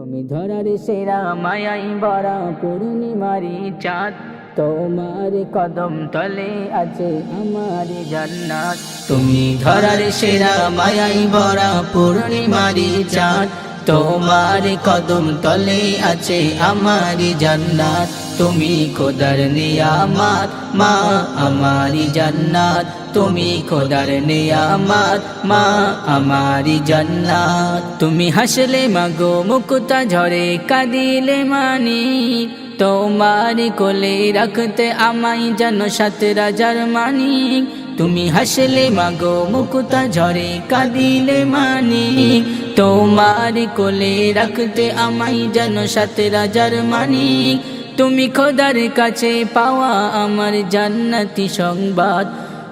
তুমি ধরার সেরা মায়াই বরা পূর্ণিমারি চাঁদ। তোমার কদম তলে আছে আমার জান্নাত। তুমি ধরার সেরা মায়াই বরা পূর্ণিমারি চাঁদ। তোমার কদম তলে আছে আমার জান্নাত। তুমি খোদার নিয়ামাত, মা, আমারি জান্নাত। তুমি খোদার নিয়ামাত, মা, আমারি জান্নাত। তুমি হাসলে মাগো, মুকুতা ঝরে কাঁদিলে মানি। তোমার কোলে রাখতে আমায় যেন সাত রাজার মানিক। তুমি হাসলে মাগো মুকুতা ঝরে কাঁদিলে মানি। তোমার কোলে রাখতে আমাই যেন সাথে রাজার মানি। তুমি খোদার কাছে পাওয়া আমার জান্নাতি সংবাদ।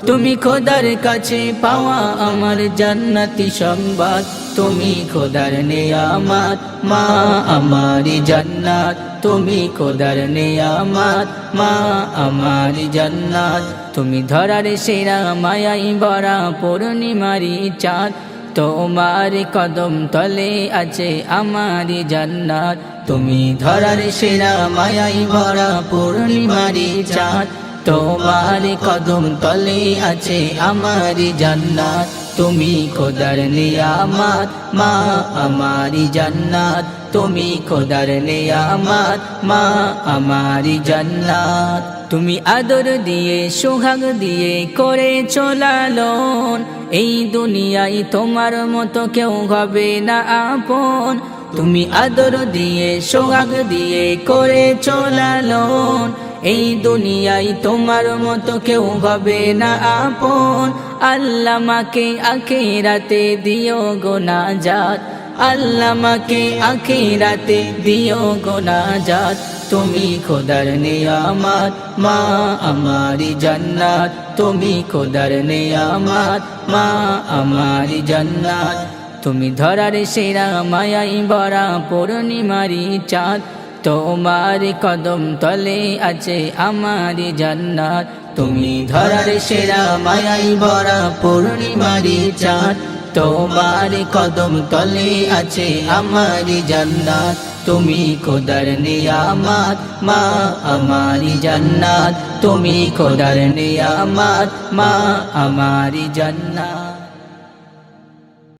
তুমি খোদার কাছে পাওয়া আমার জান্নাতি সংবাদ তুমি খোদার নেয়ামাত, মা আমারি জান্নাত। তুমি খোদার নেয়ামাত, মা আমারি জান্নাত। তুমি ধরার সেরা মায়াই বরা পূর্ণিমারি চাঁদ। তোমার কদম তলে আছে আমারি জান্নাত। তুমি ধরার সেরা মায়াই ভরা পূর্ণিমারি চাঁদ। তোমার কদম তলে আছে আমারি জান্নাত। তুমি খোদার নিয়ামাত, মা আমারি জান্নাত। তুমি খোদার নিয়ামাত, মা আমারি জান্নাত। তুমি আদর দিয়ে, সোহাগ দিয়ে করে চলালন। এই দুনিয়ায় তোমার মতো কেউ হবে না আপন। তুমি আদর দিয়ে, সোহাগ দিয়ে করে চলালন। এই দুনিয়ায় তোমার মতো কেউ হবে না আপন। আল্লাহ মাকে আখেরাতে দিও গোনা জাত আল্লাহ মাকে আখেরাতে দিও গোনা জাত তুমি খোদার নিয়ামাত, মা আমারি জান্নাত। তুমি খোদার নিয়ামাত, মা আমারি জান্নাত। তুমি ধরার সেরা মায়াই বরা পূর্ণিমারি চাঁদ। তোমার কদম তলে আছে আমারি জান্নাত। তুমি ধরার সেরা মায়াই বরা পূর্ণিমারি চাঁদ। তোমার কদম তলে আছে আমারি জান্নাত। তুমি খোদার নিয়ামাত, মা আমারি জান্নাত। তুমি খোদার নিয়ামাত, মা আমারি জান্নাত।